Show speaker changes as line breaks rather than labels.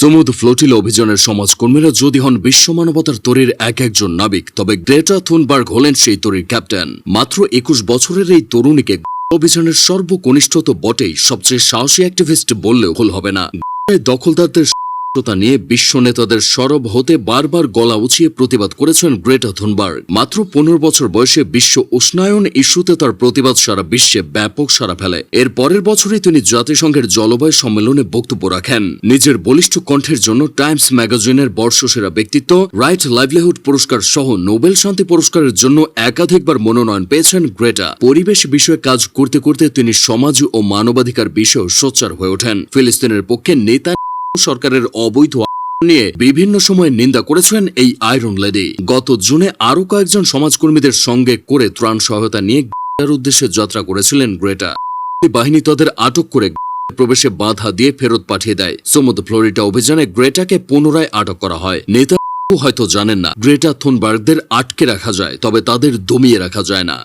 সমুদ্র ফ্লোটিল অভিযানের সমাজকর্মীরা যদি হন বিশ্ব মানবতার তরির এক একজন নাবিক, তবে গ্রেটা থুনবার্গ হলেন সেই তরীর ক্যাপ্টেন। মাত্র একুশ বছরের এই তরুণীকে অভিযানের সর্বকনিষ্ঠ তো বটেই সবচেয়ে সাহসী অ্যাক্টিভিস্ট বললেও ভুল হবে না। দখলদারদের তা নিয়ে বিশ্ব নেতাদের সরব হতে বারবার গলা উঁচিয়ে প্রতিবাদ করেছেন গ্রেটা থুনবার্গ। মাত্র পনেরো বছর বয়সে বিশ্ব উষ্ণায়ন ইস্যুতে তার প্রতিবাদ সারা বিশ্বে ব্যাপক সারা ফেলে। এর পরের বছরই তিনি জাতিসংঘের জলবায়ু সম্মেলনে বক্তব্য রাখেন। নিজের বলিষ্ঠ কণ্ঠের জন্য টাইমস ম্যাগাজিনের বর্ষসেরা ব্যক্তিত্ব, রাইট লাইভলিহুড পুরস্কার সহ নোবেল শান্তি পুরস্কারের জন্য একাধিকবার মনোনয়ন পেয়েছেন গ্রেটা। পরিবেশ বিষয়ে কাজ করতে করতে তিনি সমাজ ও মানবাধিকার বিষয়েও সোচ্চার হয়ে ওঠেন। ফিলিস্তিনের পক্ষে নেতা সরকারের অবৈধ নিয়ে বিভিন্ন সময় নিন্দা করেছেন এই আয়রন লেডি। গত জুনে আরও কয়েকজন সমাজকর্মীদের সঙ্গে করে ত্রাণ সহায়তা নিয়ে গ্রেটার উদ্দেশ্যে যাত্রা করেছিলেন গ্রেটা। বাহিনী তাদের আটক করে প্রবেশে বাধা দিয়ে ফেরত পাঠিয়ে দেয়। সমুদ্র ফ্লোরিডা অভিযানে গ্রেটাকে পুনরায় আটক করা হয়। নেতা হয়তো জানেন না, গ্রেটা থুনবার্গদের আটকে রাখা যায়, তবে তাদের দমিয়ে রাখা যায় না।